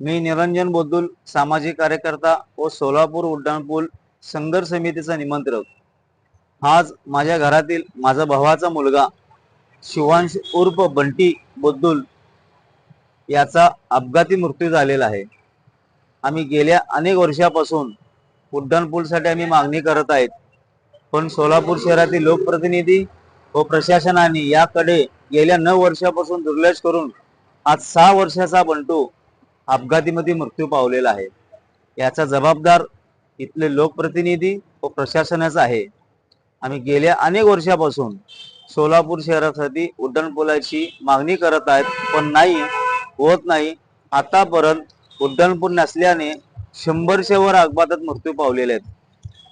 मी निरंजन बोद्दुल सामाजिक कार्यकर्ता व सोलापूर उड्डाणपूल संघर्ष समितीचा निमंत्रक. आज माझ्या घरातील माझा भावाचा मुलगा शिवांश उर्फ बंटी बोद्दुल याचा अपघाती मृत्यू झालेला आहे. आम्ही गेल्या अनेक वर्षापासून उड्डाणपूलसाठी आम्ही मागणी करत आहेत. पण सोलापूर शहरातील लोकप्रतिनिधी व प्रशासनाने याकडे गेल्या नऊ वर्षापासून दुर्लक्ष करून आज सहा वर्षाचा बंटू अपघातीमध्ये मृत्यू पावलेला आहे. याचा जबाबदार इथले लोकप्रतिनिधी व प्रशासनाचा आहे. आम्ही गेल्या अनेक वर्षापासून सोलापूर शहरासाठी उड्डाणपुलाची मागणी करत आहेत पण नाही होत नाही. आतापर्यंत उड्डाणपूल नसल्याने शंभरशे वर अपघातात मृत्यू पावलेले आहेत.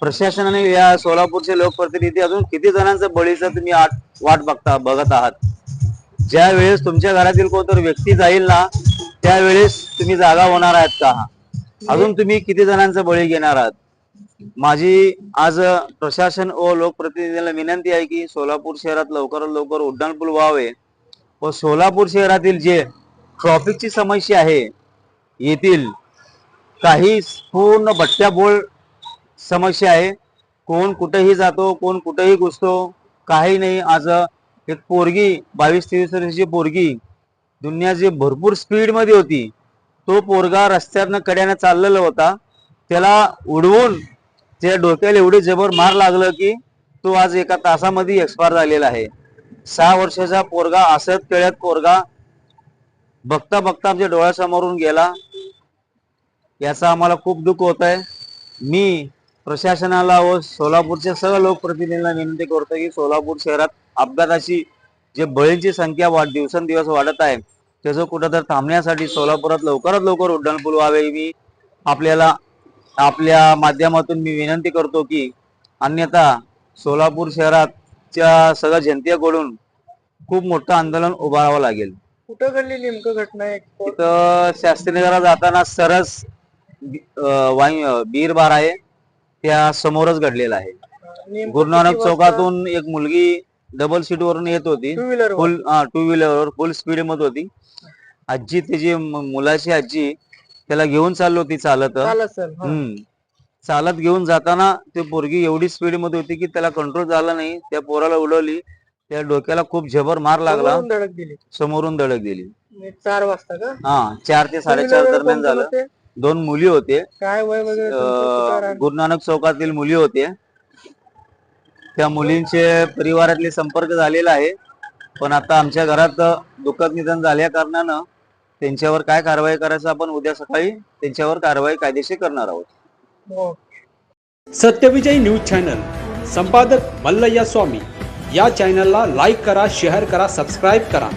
प्रशासनाने या सोलापूरचे लोकप्रतिनिधी अजून किती जणांचा बळीचा तुम्ही आठ वाट बघता बघत आहात? ज्या वेळेस तुमच्या घरातील कोणतरी व्यक्ती जाईल ना त्यावेळेस तुम्ही जागा होणार आहात का? अजून तुम्ही किती जणांचा बळी घेणार आहात? माझी आज प्रशासन व लोकप्रतिनिधीला विनंती आहे की सोलापूर शहरात लवकरात लवकर उड्डाणपूल व्हावे व सोलापूर शहरातील जे ट्रॉफिकची समस्या आहे येथील काही पूर्ण भट्ट्याबोळ समस्या आहे. कोण कुठेही जातो कोण कुठेही घुसतो काही नाही. आज एक पोरगी बावीस तेवीस वर्षाची पोरगी दुनिया जी भरपूर स्पीडमध्ये होती तो पोरगा रस्त्यातनं कड्यानं चाललेला होता. त्याला उडवून त्या डोक्याला एवढी जबर मार लागलं की तो आज एका तासामध्ये एक्सपायर झालेला आहे. सहा वर्षाचा पोरगा असत केळ्यात पोरगा बघता बघता आमच्या डोळ्यासमोरून गेला. याचा आम्हाला खूप दुःख होत आहे मी प्रशासनाला व सोलापूरच्या सर्व लोकप्रतिनिधींना विनंती करतो की सोलापूर शहरात अपघाताची जे बळींची संख्या वाढ दिवसेंदिवस वाढत आहे त्याचं कुठंतरी थांबण्यासाठी सोलापुरात लवकरात लवकर उड्डाणपूल व्हावे मी आपल्याला आपल्या माध्यमातून मी विनंती करतो की अन्यथा सोलापूर शहराच्या सगळ्या जनतेकडून खूप मोठं आंदोलन उभारावं लागेल. कुठं घडली नेमकं घटना आहे तिथं शास्त्रीनगरात जाताना सरस वाई बीर बार आहे त्या समोरच घडलेला आहे. गुरुनानक? चौकातून एक मुलगी डबल सीट वरून येत होती. Two wheeler full two wheeler full स्पीडमध्ये होती. आजी त्याची म- मुलाची आजी त्याला घेऊन चालली होती चालत. चालत सर हम्म. चालत घेऊन जाताना ते पोरगी एवढी स्पीडमध्ये होती की त्याला कंट्रोल झाला नाही. त्या पोराला उडवली. त्या डोक्याला खूप जबर मार लागला. धडक दिली. समोरून धडक दिली. म्हणजे चार वाजता का? हा चार ते साडेचार वर दरम्यान कोण झालं? दोन मुली होते. काय वय वगैरे तुमचं, कुठं अं, राहणं? गुरुनानक चौकातील मुली होते. त्या मुलींचे परिवारातले संपर्क झालेला आहे. पण आता आमच्या घरात दुःखद निधन झाल्या कारणानं त्यांच्यावर काय कारवाई करायचं आपण उद्या सकाळी त्यांच्यावर कारवाई कायदेशीर करणार आहोत. Satyavijay news channel. संपादक मल्लय्या स्वामी. या चॅनलला लाईक करा शेअर करा सबस्क्राईब करा.